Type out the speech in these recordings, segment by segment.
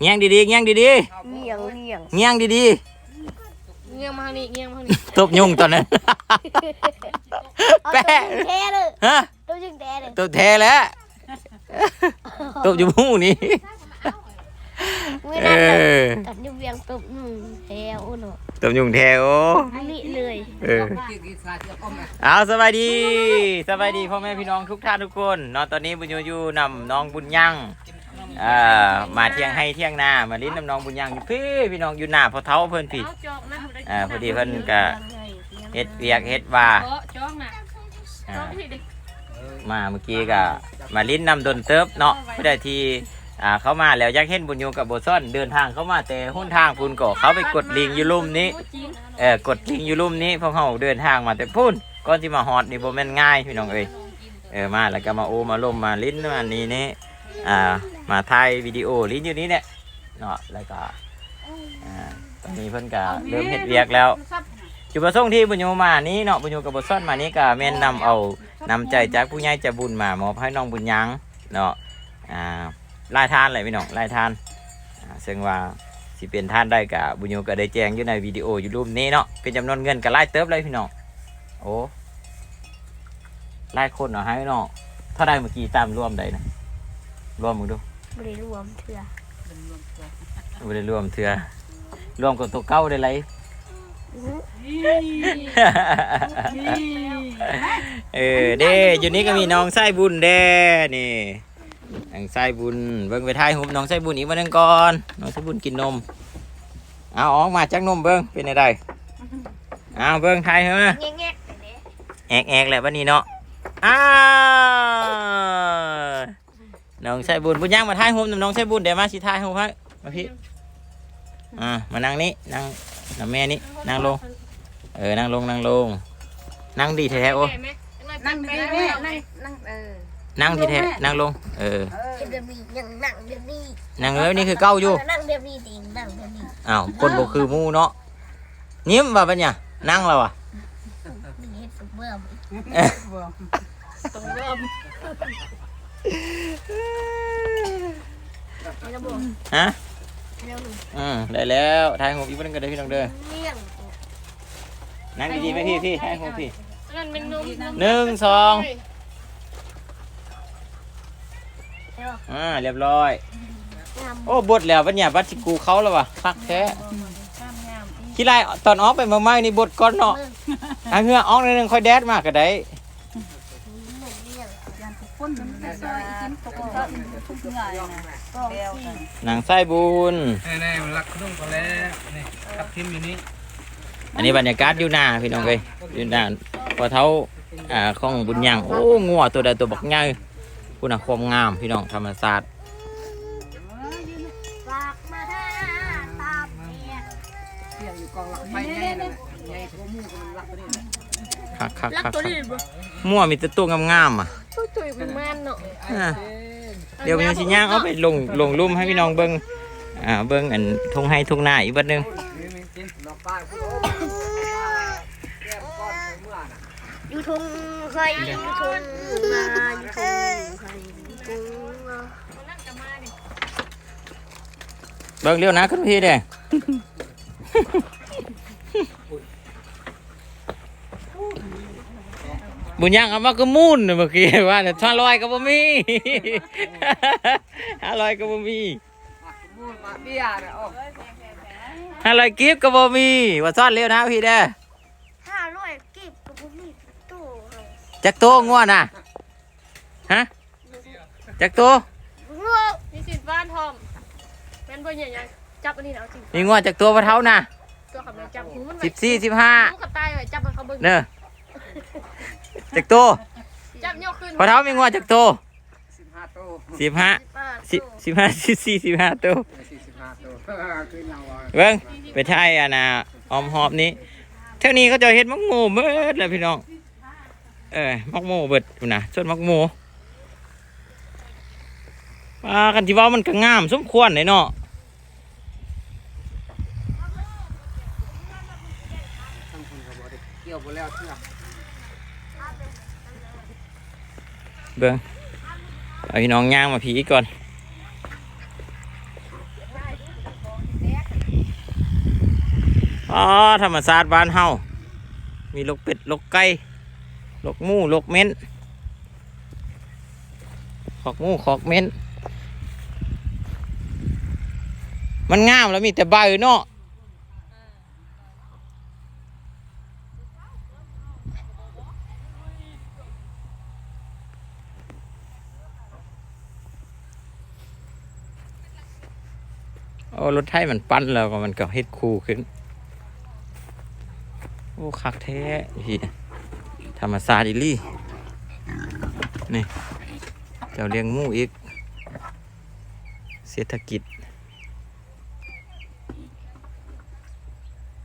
เงี้ยงดีๆเงี้ยงดีเงียงเงียงๆเงี้ยงดีเงี้ยงมาทางนี้เงี้ยงมาทางนี้ๆตบยุงตอนนั้น เอาแปะ ตัวจึงแท้เลยฮะตัวจึงแท้เลยตบแท้แล้วตบอยู่หมู่นี่ ไม่เอนั่นเลยอตัดนิ้วเวียงตบหนึ่งแถวโอ้โหตบยุงแท้โอ้นี่เลยเออ เอาสบายดีสบายดีพ่อแม่พี่น้องทุกท่านทุกคนเนาะตอนนี้บุญยูอยู่นำน้องบุญยัง เอ่อมาเที่ยงให้เที่ยงหน้ามาลิ้นนำน้องบุญยังอยู่พี่พี่น้องอยู่หน้าพอเท้าเพิ่นพี่ เอาจอกนะอ่าพอดีเพิ่นก็เฮ็ดเวียกเฮ็ดว่าเกาะจอกน่ะจอ่าอกที่ดิมาเมื่อกี้ก็มาลิ้นนำดนเติบเนาะเพื่อที่อ่าเขามาแล้วอยากเห็นบุญยูกับโบซ่อนเดินทางเข้ามาแต่หุ้นทางพุ่นก็เขาไปกดลิงอยู่ลุ่มนี้โอ้จริงเออกดลิงอยู่ลุ่มนี้พวกเขาเดินทางมาแต่พุ่นก่อนที่มาฮอดนี่บ่แม่นง่ายพี่น้องเอ้ยเออมาแล้วก็มาโอมาล่มมาลิ้นมานี่นี่อ่า มาถ่ายวิดีโอลิ้นอยู่นี้เนี่ยเนาะแล้วก็อ่าตอนนี้เพิ่นก็เริ่มเฮ็ดเวียกแล้ว จุดประสงค์ที่บุญโยมานี้เนาะบุญโยกับบทซ่อนมานี้ก็แม่นนำเอานำใจจากผู้ใหญ่ใจะบุญมามอบให้น้องบุญยังเนาะอ่าลายทานเลยพี่น้องลายทานอ่าซึ่งว่าสิเป็นท่านได้กับบุญโยก็ได้แจ้งอยู่ในวิดีโออยู่รูปนี้เนาะเป็นจำนวนเงินก็ไล่เติบเลยพี่น้องโอ้ไล่คนเนาะให้เนาะเท่าใดเมื่อกี้ตามรวมได้นะรวมมึงดู ไม่ได้รวมเถื่อไม่ได้รวมเถื่อรวมกับตัวเก้าได้ไรอื้อเออเด้อยู่นี้ก็มีน้องไส้บุญเด้นี่น้องไส้บุญเบิ่งไปทายหุบน้องไส้บุญอีกวันหนึงก่อนน้องไส้บุญกินนมเอาออกมาจากนมเบิ่งเป็นไงได้เอาเบิ่งทายเหรอแง่แง่แอกแอกแหละวันนี้เนาะอ้าว น้องไส้บุญบุญย่างมาทายหุบน้องไส้บุญเดี๋ยวมาสิทายหุบให้มาพี่อ่ามานั่งนี่นั่งนั่งแม่นี่นั่งลง เออนั่งลงนั่งลง นั่งดีแท้ๆโอ้แม่ไหมนั่งดีแม่นั่งนั่งเออนั่งที่แท้นั่งลง เออเออเดี๋ยวนี้ยังนั่งเดี๋ยวนี้นั่งแล้วนี่คือเก้าอยู่นั่งเดี๋ยวนี้จริงนั่งเดี๋ยวนี้อ้าวคนบ่คือหมูเนาะยิ้มว่าเป็นเนี่ยนั่งแล้วอะนี่เฮ็ดสุเบื่อมเอ้ยต้องเริ่ม ไม่ระบบฮะเร็วหนึ่งอืมได้แล้วทายหัวพี่เพิ่นก็ได้พี่น้องเด้อเลี่ยงนั่งดีๆไหมพี่พี่ทายหัวพี่นั่นเป็นนมหนึ่งสองอ่าเรียบร้อย งามโอ้บดแล้วบัดเนี่ยบัดสิกูเขาแล้วว่ะพักแท้ขี้ไรตอนออกไปเมื่อไม่นี่บดก่อนเนาะอะเหงือออกหนิดนึงค่อยแดดมากก็ได้ หนุ่มเลี่ยงยันทุกคนมันจะ ซอยกินตกก็ทุกอย่างนะก็แล้วกันหนังไส้บุญ แน่ๆมันรักขนมกันแล้วนี่ทับทิมอยู่นี่อันนี้บรรยากาศอยู่หน้าพี่น้องเอ้ยอยู่หน้าพอเท้าอ่าของบุญยังโอ้งัวตัวใดตัวบักใหญ่คุณน่ะความงามพี่น้องธรรมศาสตร์ฝากมาหาตาเมียเสี่ยงอยู่กองหลังไฟใหญ่เลยใหญ่ทั่วมู่ก็มันรักไปนี่แหละคักคักรักคักตัวนี้บ่มั่วมีแต่ตัวงามๆอะ ตัวตุยเป็นมันเนาะอ่าเดี๋ยวมันสิย่างเอาไปลงลงลุ่มให้พี่น้องเบิ่งอ่าเบิ่งอันทงให้ทงหน้าอีกบัดหนึงน้องป้าพูดโอ้แก้มก้อนเมื่อน่ะอยู่ทุ่งใครอยู่ทุ่งนาอยู่ทุ่งใครอยู่ทุ่งนานั่นจะมาดิเบิ่งเร็วนะคุณพี่เด้ บุญยังเอามาก็มูนเมื่อกี้ว่าแต่ห้าร้อยก็บ่มีห้าร้อยก็บ่มีมูนมาเบี้ยน่ะโอ้ห้าร้อยกิฟก็บ่มีว่าซ่อนเร็วนะพี่เด้อห้าร้อยกีบกับผมมีตู้ให้จักโตง่วนน่ะฮะจักโตงัวนี่สิบ้านทอมแม่นบ่ใหญ่ๆจับอันนี้นะเอาจริงมีง่วนจักตัวพะเท่าน่ะตัวขับแม่จับหูมันไว้สิบสี่สิบห้าหูกับตายไว้จับมันเขาเบิ่งเนอะ จักโตจับยกขึ้นพะเท่ามีง่วนจักโตสิบห้าโตสิบห้าป้าสิบสิบห้าสิบสี่สิบห้าตัวสี่สิบห้าโตคือเราอะเบิ้งไปไทยอะนะออมหอบนี้เท่านี้เขาจะเฮ็ดมักโมเบิดเลยพี่น้อง เออมักโมเบิดพุ่นนะส่วนมักโมปลากันที่ว่ามันก็งามสมควรเลยเนาะทั้งคนก็บอกได้เกี่ยวไปแล้วเชื่อ เบื้องเอาพี่น้องง่างมาพีก่อนอ๋อธรรมศาสตร์บ้านเฮามีลกเป็ดลกไก่ลกมูลกเม้นขอกมูขอกเม้น มันงามแล้วมีแต่ใบเนาะ รถไถมันปั้นแล้วก็มันก็เฮ็ดคูขึ้น โอ้คักแท้พี่ธรรมศาสตร์อีลี่ นี่ เจ้าเลี้ยงมูอีก เศรษฐกิจ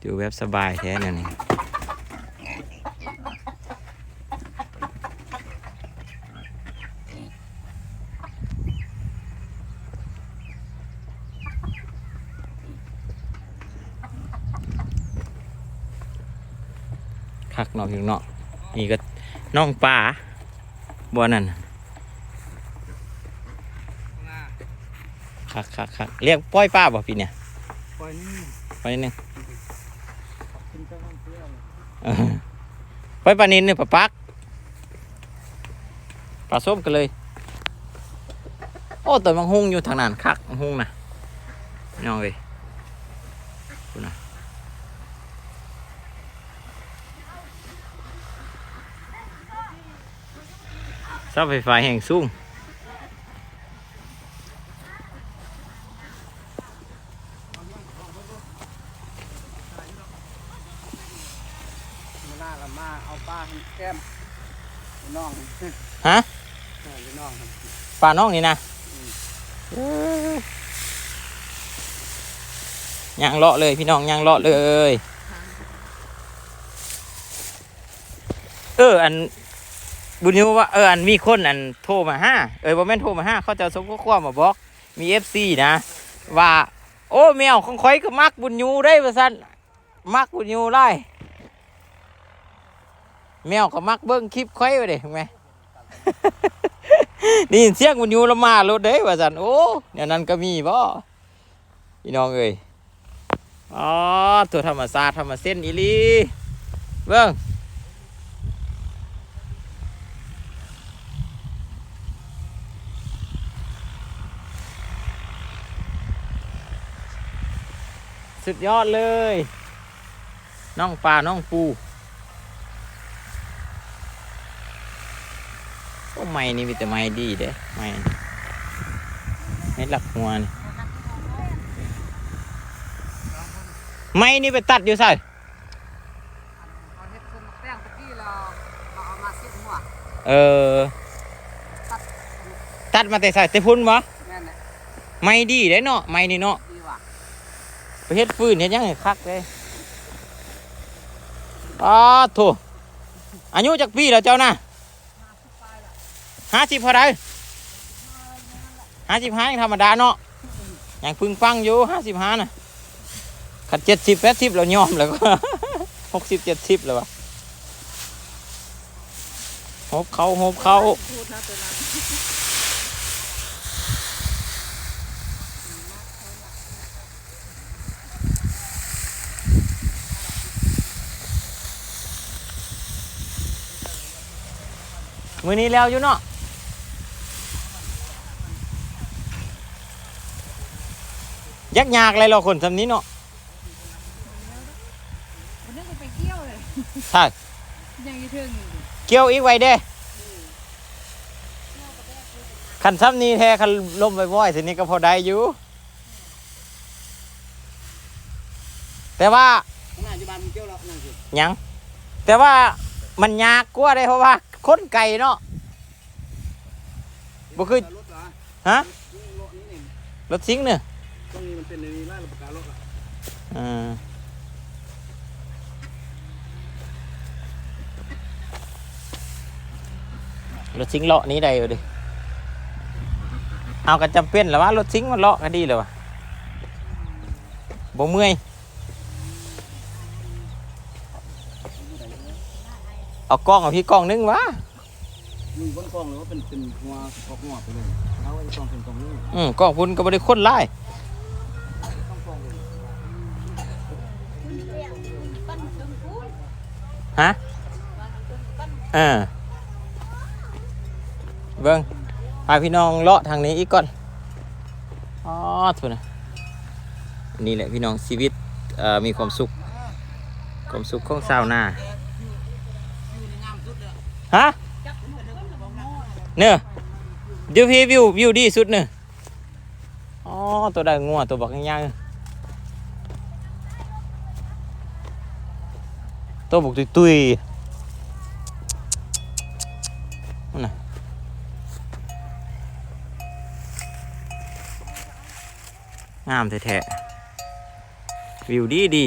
อยู่แบบสบายแท้เนี่ยนี่ คักเนาะพี่เนาะนี่ก็น้องป่าบ่นั่นน่ะคักคักคักเรียกป้อยป้าบ่พี่เนี่ยปล่อยนี่ไปนิดนึงกินข้าวมันเปรี้ยวเออไปปลานินเนี่ยปลาปักปลาส้มกันเลย โอ้แต่มังหุงอยู่ทางนั้นคักมังหุงนะน้องเลยคุณนะ เสาไฟฟ้าแห่งสูงมาล่าละมาเอาปลาให้แก้มให้น้องฮะเออให้น้องครับปลาน้องนี่นะย่างเลาะเลยพี่น้องย่างเลาะเลย เอออัน บุญยูว่าเอออันมีคนอันโทรมาห้าเออบ่แม่นโทรมาห้าเขาจะส่งข้อความมาบอกมีเอฟซีนะ ว่า โอ้แมวของข่อยก็มักบุญยูได้ประสันมักบุญยูไล่แมวก็มักเบิ้งคลิปข่อยไปเด้เห็นไหมนี่เสียงบุญยูละมารถเด้ว่าสันโอ้เดี๋ยนั้นก็มีบ่พี่น้องเอ้ยอ๋อตัวธรรมศาสตร์ธรรมเส้นอีลีเบิ้ง สุดยอดเลย น้องปลาน้องปูโอ้ไม่นี่มีแต่ไม่ดีเด้ไม่ไม่หลักหัวนี่ไม่นี่ไปตัดอยู่ใส่เอาเฮ็ดเครื่องแป้งตะกี้เราเราเอามาซิดหัวเออตัดมาแต่ใส่แต่พุ่นวะแม่นแหละไม่ดีเด้เนาะไม่นี่เนาะดีว่ะ ไปเฮ็ดฟืนเฮ็ดยังคักเลยอ้าโถอายุจักปีแล้วเจ้าน่ะห้าสิบพอได้ห้าสิบห้ายังธรรมดาเนาะอยังพึ่งฟังอยู่ห้าสิบห้าน่ะขัดเจ็ดสิบแปดสิบแล้วยอมแล้วก็หกสิบเจ็ดสิบแล้ววะหบเขาหบเขา มือนี้แล้วอยู่เนาะยักยากอะไรเราคนสำนี้เนาะวันนี้ก็ไปเที่ยวเลยใช่ยังอีถึงเกี่ยวอีกไว้เด้ขันซ้ำนี้แท้ขันลมไปบ่อยๆสินี้ก็พอได้อยู่ แต่ว่าข้างหน้าอยู่บ้านมันเกี่ยวแล้วนั่นสิหยังแต่ว่า มันยากกว่าได้เพราะว่าคนไก่เนาะบ่คือรถเหรอฮะรถนี่นี่รถซิงเนี่ยตรงนี้มันเป็นในนี้ไล่ระประกาศรถอะอ่ารถซิงเลาะนี้ได้อยู่ดิเอากันจำเป็นหรือว่ารถซิงมันเลาะก็ดีเลยวะบ่เมื่อย เอากล้องเอาพี่กล้องนึงวะมีบนกล้องหรือว่าเป็นเป็นหัวกอกงอดไปเลยเอาไอ้กล้องเป็นกล้องนี้อืมกล้องพุ่นก็บ่ได้คนไล่ต้องกล้องเลยฮะเออเบิ้งพาพี่น้องเลาะทางนี้อีกก่อนอ๋อทุนนะนี่แหละพี่น้องชีวิตเอ่อมีความสุข ความสุขของชาวนา ฮะเนื้อเดี๋ยวพี่วิววิวดีสุดเนื้ออ๋อตัวใดงัวตัวบักยังๆตัวบุกตุยตุยๆนั่นน่ะงามแท้ๆวิวดีดี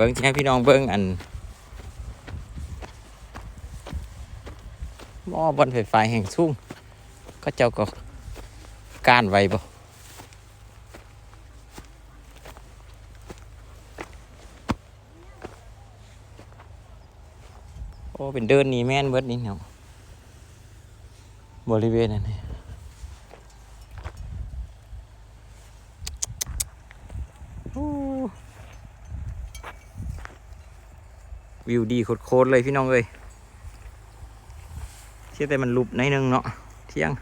เบิ้งสิให้พี่น้องเบิ้งอันหม้อบนไฟฟ้าแห่งสูงก็เจ้าก็การไว้บ่โอ้เป็นเดินหนี่แม่นเบิดนี่เนาะบริเวณนั้นนี่โวิวดีโคตรเลยพี่น้องเอ้ยเชื่อแต่มันลุบในหนึงเนาะเที่ยง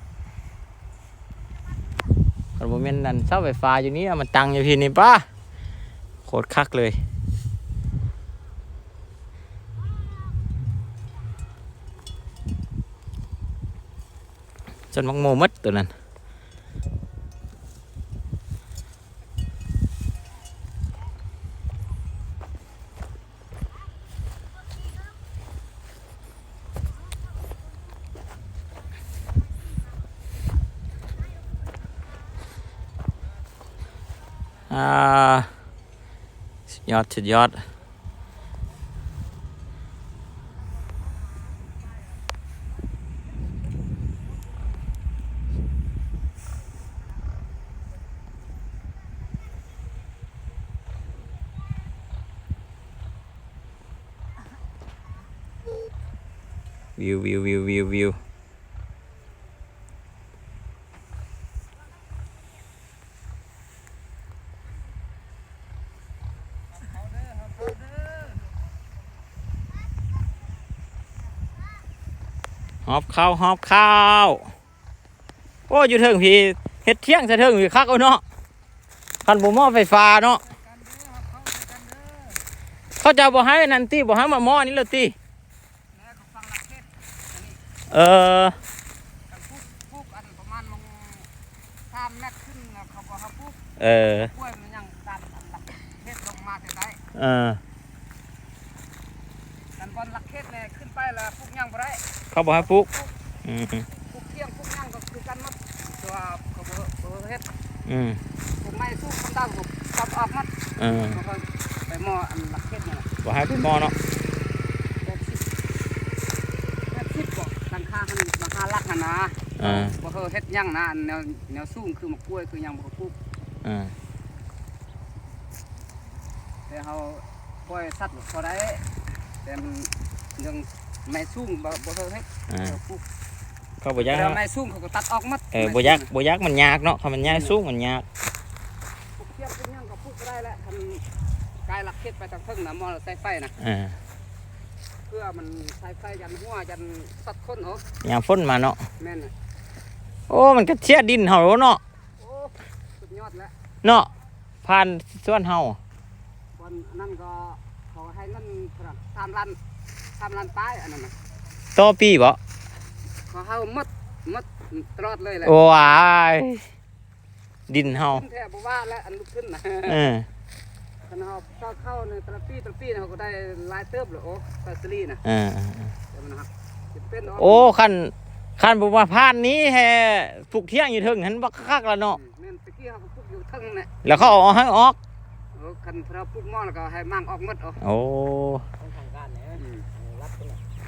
คันโมเมนต์นั้นเสาไฟฟ้าอยู่นี่มันตังอยู่พี่นี่ป้าโคตรคักเลยจนมักโมมัดตัวนั้น อ่าสุดยอดสุดยอด วิววิววิววิววิว อบข้าวหอบข้าวโอ้อยู่เทิงพี่เฮ็ดเที่ยงซะเทิงพี่คักเอาเนาะคันบ่หม้อไฟฟ้าเนาะเขาจะบ่ให้นันติบ่ให้มาหม้อนี่แล้วติเออเมตรขึ้นเออเออ ดันบอลหลักเทศ เนี่ยขึ้นไปแล้วปุ๊บยังบ่ได้เขาบ่ให้ปลุกอืมปุ๊บเที่ยงปุ๊บยังก็คือกันหมดตัวเขาบ่บ่เฮ็ดอืมผมไม่สู้คนดาวผมตัดออกหมัดเออเขาก็ไปหม้ออันหลักเทศเนี่ยบ่ให้เป็นหม้อเนาะแปดสิบแปดสิบบ่หลังคาหันหลังคาลักหันนะเออบ่เฮอเฮ็ดหยังนะอันแนวแนวสูงคือมะกล้วยคือหยังบ่ปลูกเออแต่เฮาปล่อยสัตว์พอได้แต่มันยัง ไม่สูงบ่บ่เฮอเฮ็ดเออปลูกเขาบ่อยักแต่ไม่สูงเขาก็ตัดออกหมดเออบ่อยักบ่อยักมันยากเนาะคันมันยากสูงมันยากปลูกเทียมเป็นหยังก็ปลูกบ่ได้แล้วคันกายหลักเฮ็ดไปทางเทิงน่ะมอใส่ไฟน่ะเออเพื่อมันใส่ไฟยันหัวยันสัตว์คนเนาะยามฝนมาเนาะแม่นน่ะโอ้มันก็เชียดินเฮาเนาะโอ้สุดยอดแล้วเนาะผ่านส่วนเฮาวันนั้นก็เขาให้เงินเท่าไหร่สามล้าน สามล้านป้ายอันนั้นน่ะต่อปีบ่เขาเฮาหมดหมดตลอดเลยแหละโอ้ยดินเฮาขึ้นแทบบ่ว่าแล้วอันลุกขึ้นนะเออคันเฮาเข้าเข้าในแต่ละปีแต่ละปีเนี่ยเขาก็ได้หลายเติบเลยโอ้ฟาซิลี่นะเออเออเออแต่มันหักสิเป็นเนาะโอ้คันคันบ่มาผ่านนี้แฮปลูกเที่ยงอยู่เทิงหันบักคักแล้วเนาะแม่นตะกี้เขาก็ปลูกอยู่เทั้งน่ะแล้วเขาเอาให้ออกโอ้คันเราปลูกหม้อแล้วก็ให้มั่งออกหมดเอาโอ้ ทางการเนี่ย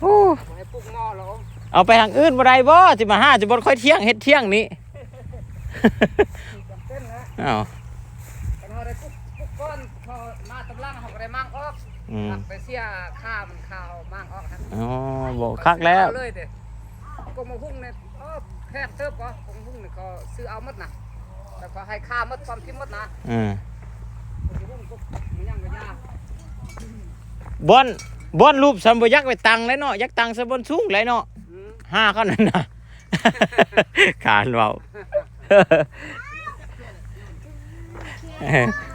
โอ้ ให้ปลู กหม้อแล้วเอาไปทางอื่นบ่ได้บ่สิมาหาจะบ่ค่อยเที่ยงเฮ็ดเที่ยงนี้จำเป็นนะอ้าวคันเฮาได้ปลูกปลูกก้อนพอมาตำลังเขาก็ได้มั่งออกอืมไปเสียค่ามันข้าวมั่งออกครับอ๋อบ่คักแล้วเอาเลยเด้ก็มาหุ้งเนี่ยเออแค่เติบก็ผมพุ่งนี่ก็ซื้อเอาหมดนะแต่ก็ให้ค่าหมดความคิดหมดนะอืมผมพุ่งก็มันยังก็ยากบอน บอนรูปสัมบยักษ์ไปตังเลยเนาะยักษ์ตังสะบนสูงเลยเนาะอืมห้าเขานั่นน่ะขานเบา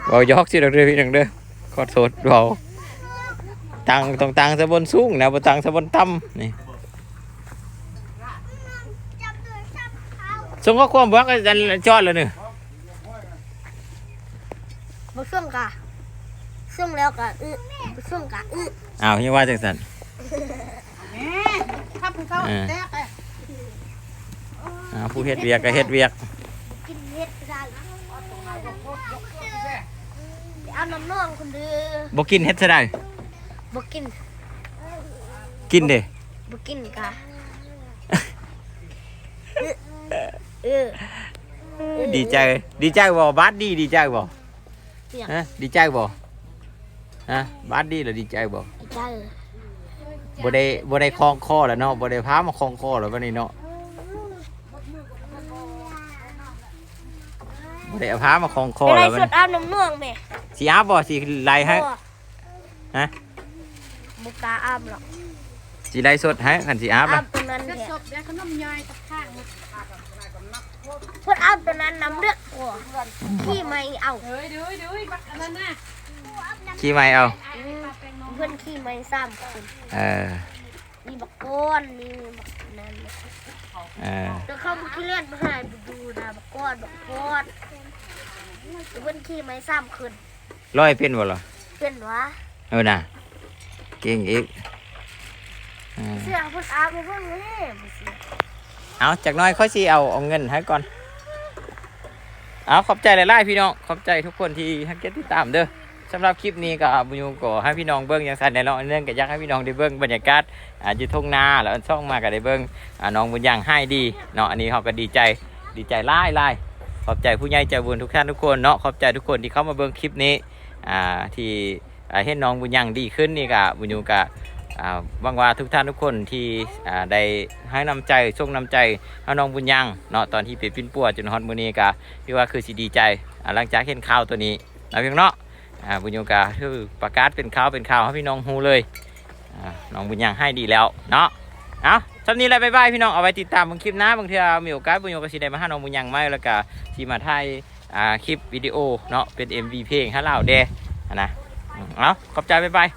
เบายอกสิดอกเด้อพี่น้องเด้อขอโทษเบาตังต้องตังสะบนสูงนะบ่ตังสะบนต่ำนี่จับตัวจับเขาส่งข้อความบอกอาจารย์จอดแล้วนี่บ่ส่งกะส่งแล้วกะ อึบ่ส่งกะอึอ้าวยังว่าจังซั่นแม่ถ้าผู้เขาแตกเลยอ้าวผู้เฮ็ดเวียกก็เฮ็ดเวียกกินเฮ็ดได้เอาน้ำน่องคนเดือบ่กินเฮ็ดซะได้บ่กิน กินเด้บ่กินกะเออดีใจ ดีใจบ่บาดดีดีใจบ่เสียงฮะดีใจบ่ ฮะบาดดีหรือดีใจบ่ใจบ่ได้บ่ได้คล้องคอแล้วเนาะบ่ได้พามาคล้องคอแล้วบัดนี้เนาะบ่ได้เอาพามาคล้องคอไปไล่แล้วบัดสดนี้เอาน้ำน่องแม่สิอาบบ่สิไล่ให้ฮะบุกล้าอาบหรอกสิไล่สดให้คันสิอาบอาล่ะบตัวนั้นจะแหละศพแล้วขนมยายตะข้างเพิ่นอาบตัวนั้นน้ำเลือดกว่าขี้ไม่เอาเฮ้ยดูดูบักอันนั้นน่ะ ขี้ไม้เอา เพิ่นขี้ไม่ซ้ำคนเออมีบักก้อนมีบักนั่นเออเดี๋ยวเข้ามาขี้เล่นมาให้ไปดูนะบักก้อนบักก้อนเพิ่นขี้ไม่ซ้ำขึ้นร้อยเป็นบ่ล่ะเป็นวะเออน่ะเก่งอีกเออเสื้อเพิ่นอาบไปเพิ่นเลยบ่เสียเอาจากหน้อยค่อยสิเอาเอาเงินให้ก่อน เอาขอบใจหลายๆพี่น้อง ขอบใจทุกคนที่ให้เกียรติติดตามเด้อ สำหรับคลิปนี้ก็บุญยูก็ให้พี่น้องเบิ้งอย่างสันในเนาะเนื่องก็อยากให้พี่น้องได้เบิ้งบรรยากาศอ่าอยู่ทุ่งนาแล้วช่องมาก็ได้เบิ้งอ่าน้องบุญยังให้ดีเนาะอันนี้เขาก็ดีใจดีใจไล่ไล่ขอบใจผู้ใหญ่ใจบุญทุกท่านทุกคนเนาะขอบใจทุกคนที่เข้ามาเบิ้งคลิปนี้อ่าที่เห็นน้องบุญยังดีขึ้นนี่ก็บุญยูก็อ่างว่าทุกท่านทุกคนที่ได้ให้นำใจส่งนำใจให้น้องบุญยังเนาะตอนที่เป็นปิ้นปัวจนฮอดมื้อนี้ก็พี่ว่าคือสิดีใจหลังจากเห็นข่าวตัวนี้นะเพียงเนาะ อ่าบุญโยกาคือประกาศเป็นข่าวเป็นข่าวให้พี่น้องฮู้เลยอ่าน้องบุญยังให้ดีแล้วเนาะเอาสำนี้แหละบ๊ายบายพี่น้องเอาไว้ติดตามบางคลิปหนะบางทีมีโอกาสบุญโยกาสิได้มาหาน้องบุญยังไหมแล้วก็ที่มาไทยอ่าคลิปวิดีโอเนาะเป็น MV เพลงให้เราเด้นะเอาขอบใจบ๊ายบาย